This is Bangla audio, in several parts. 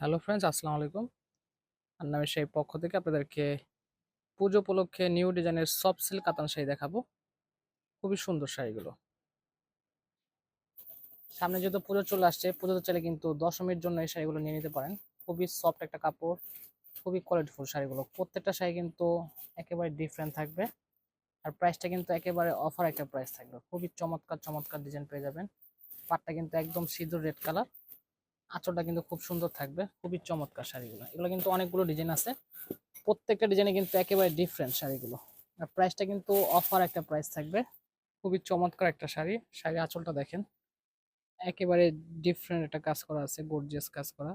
হ্যালো ফ্রেন্ডস, আসসালামু আলাইকুম। আন্নামের সেই পক্ষ থেকে আপনাদেরকে পুজো উপলক্ষে নিউ ডিজাইনের সফট সিল্ক কাতান শাড়ি দেখাবো। খুবই সুন্দর শাড়িগুলো। সামনে যেহেতু পুজো চলে আসছে, পুজোতে চাইলে কিন্তু দশমীর জন্য এই শাড়িগুলো নিয়ে নিতে পারেন। খুবই সফট একটা কাপড়, খুবই কোয়ালিটিফুল শাড়িগুলো। প্রত্যেকটা শাড়ি কিন্তু একেবারে ডিফারেন্ট থাকবে। আর প্রাইসটা কিন্তু একেবারে অফার একটা প্রাইস থাকবে। খুবই চমৎকার চমৎকার ডিজাইন পেয়ে যাবেন। পাটটা কিন্তু একদম সিঁদুর রেড কালার আঁচলটা কিন্তু খুব সুন্দর থাকবে, খুবই চমৎকার শাড়িগুলো। এগুলো কিন্তু অনেকগুলো ডিজাইন আছে, প্রত্যেকটা ডিজাইনে কিন্তু একেবারে ডিফারেন্ট শাড়িগুলো। আর প্রাইসটা কিন্তু অফার একটা প্রাইস থাকবে, খুবই চমৎকার একটা শাড়ি। শাড়ি আঁচলটা দেখেন, একেবারে ডিফারেন্ট একটা কাজ করা আছে গর্জিয়াস কাজ করা।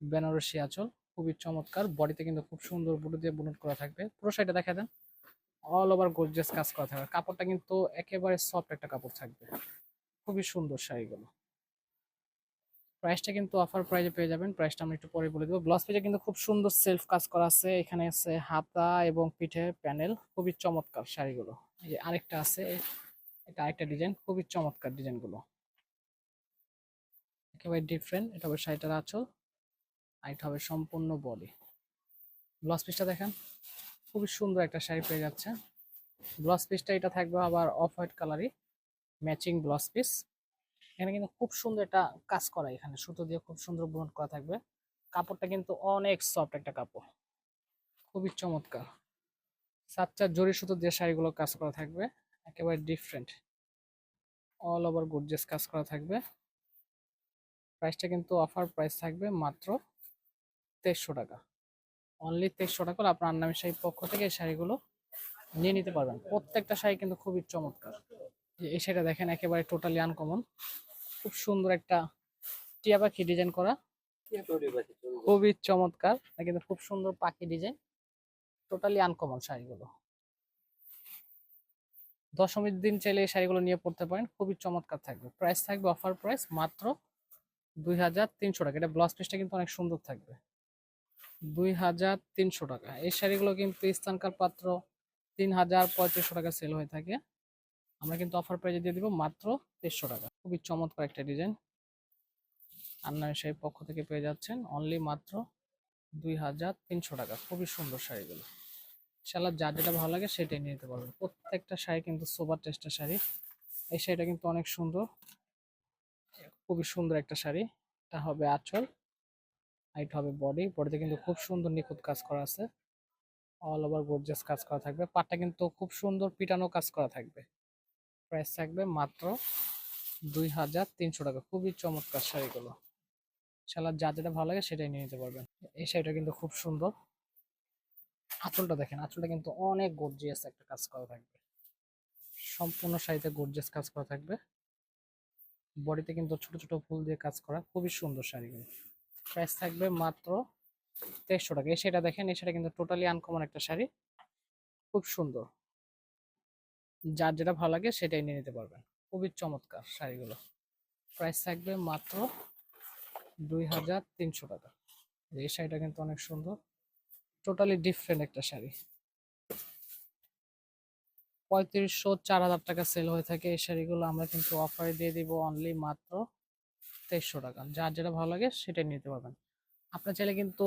বেনারসি আঁচল, খুবই চমৎকার। বডিতে কিন্তু খুব সুন্দর বুটো দিয়ে বুনট করা থাকবে। পুরো শাড়িটা দেখা দেন অল ওভার গর্জিয়াস কাজ করা থাকবে। কাপড়টা কিন্তু একেবারে সফট একটা কাপড় থাকবে। খুবই সুন্দর শাড়িগুলো। প্রাইসটা কিন্তু অফার প্রাইজে পেয়ে যাবেন। প্রাইসটা আমি একটু পরে বলে দেবো। ব্লাউজ পেজে কিন্তু খুব সুন্দর সেলফ কাজ করা আছে। এখানে আছে হাতা এবং পিঠে প্যানেল খুবই চমৎকার শাড়িগুলো। এই যে আরেকটা আছে। এটা আরেকটা ডিজাইন খুবই চমৎকার ডিজাইনগুলো একেবারে ডিফারেন্ট এটা হবে শাড়িটার আঁচল। আর এটা হবে সম্পূর্ণ বডি ব্লাউজ পিসটা দেখেন। খুবই সুন্দর একটা শাড়ি পেয়ে যাচ্ছে। ব্লাউজ পিসটা এটা থাকবে আবার অফ হোয়াইট কালারই ম্যাচিং ব্লাউজ পিস এখানে কিন্তু খুব সুন্দর একটা কাজ করা এখানে। সুতো দিয়ে খুব সুন্দর বুনট করা থাকবে। কাপড়টা কিন্তু অনেক সফট একটা কাপড়। খুবই চমৎকার। সাত, চার জরি সুতো দিয়ে শাড়িগুলো কাজ করা থাকবে। একেবারে ডিফারেন্ট অল ওভার গর্জিয়াস কাজ করা থাকবে। প্রাইসটা কিন্তু অফার প্রাইস থাকবে মাত্র তেইশশো টাকা। অনলি তেইশশো টাকা আপনার আন্নামি শাড়ির পক্ষ থেকে এই শাড়িগুলো নিয়ে নিতে পারবেন। প্রত্যেকটা শাড়ি কিন্তু খুবই চমৎকার। এই শাড়িটা দেখেন একেবারে টোটালি আনকমন খুব সুন্দর একটা টিয়া পাখি ডিজাইন করা। খুবই চমৎকার কিন্তু খুব সুন্দর পাখি ডিজাইন টোটালি আনকমন শাড়িগুলো। দশমীর দিন চাইলে এই শাড়িগুলো নিয়ে পড়তে পারেন খুবই চমৎকার থাকবে। প্রাইস থাকবে অফার প্রাইস মাত্র দুই হাজার তিনশো টাকা। এটা ব্লাউজ পিসটা কিন্তু অনেক সুন্দর থাকবে। দুই হাজার তিনশো টাকা। এই শাড়িগুলো কিন্তু স্থানকার পাত্র? তিন হাজার পঁয়ত্রিশশো টাকা সেল হয়ে থাকে। আমরা কিন্তু অফার প্রাইজে দিয়ে দিব মাত্র তেইশশো টাকা। খুবই চমৎকার একটা ডিজাইন। আন্নার শাড়ির পক্ষ থেকে পেয়ে যাচ্ছেন অনলি মাত্র দুই হাজার তিনশো টাকা। খুবই সুন্দর শাড়িগুলো। শালা যা যেটা ভালো লাগে সেটাই নিয়ে নিতে পারবেন। প্রত্যেকটা শাড়ি কিন্তু সোবার টেস্টের শাড়ি। এই শাড়িটা কিন্তু অনেক সুন্দর। খুবই সুন্দর একটা শাড়ি। এটা হবে আঁচল। এটা হবে বডি। বডিতে কিন্তু খুব সুন্দর নিখুঁত কাজ করা আছে। অল ওভার গর্জিয়াস কাজ করা থাকবে। পাটটা কিন্তু খুব সুন্দর পিটানো কাজ করা থাকবে। প্রাইস থাকবে মাত্র দুই হাজার তিনশো টাকা। খুবই চমৎকার শাড়িগুলো। শালার যা যেটা ভালো লাগে সেটাই নিয়ে নিতে পারবেন। এই শাড়িটা কিন্তু খুব সুন্দর। আঁচলটা দেখেন, আঁচলটা কিন্তু অনেক গর্জিয়াস একটা কাজ করা থাকবে। সম্পূর্ণ শাড়িতে গর্জিয়াস কাজ করা থাকবে। বডিতে কিন্তু ছোট ছোট ফুল দিয়ে কাজ করা খুবই সুন্দর শাড়িগুলো। প্রাইস থাকবে মাত্র তেইশশো টাকা। এই শাড়িটা দেখেন, এই শাড়ি কিন্তু টোটালি আনকমন একটা শাড়ি। খুব সুন্দর। যার যেটা ভালো লাগে সেটাই নিয়ে নিতে পারবেন। খুবই চমৎকার শাড়িগুলো। প্রাইস থাকবে মাত্র দুই হাজার তিনশো টাকা। এই শাড়িটা কিন্তু অনেক সুন্দর। টোটালি ডিফারেন্ট একটা শাড়ি। পঁয়ত্রিশশো চার হাজার টাকা সেল হয়ে থাকে এই শাড়িগুলো। আমরা কিন্তু অফারে দিয়ে দিব অনলি মাত্র তেইশশো টাকা। যার যেটা ভালো লাগে সেটাই নিতে পারবেন। আপনার চাইলে কিন্তু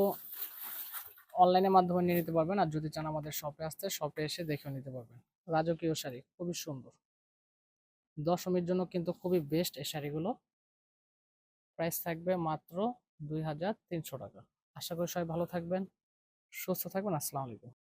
অনলাইনের মাধ্যমে নিয়ে নিতে পারবেন। আর যদি চান আমাদের শপে আসতে শপে এসে দেখেও নিতে পারবেন। রাজকীয় শাড়ি, খুবই সুন্দর। দশমীর জন্য কিন্তু খুবই বেস্ট এই শাড়িগুলো। প্রাইস থাকবে মাত্র দুই হাজার তিনশো টাকা। আশা করি সবাই ভালো থাকবেন, সুস্থ থাকবেন, আসসালামু আলাইকুম।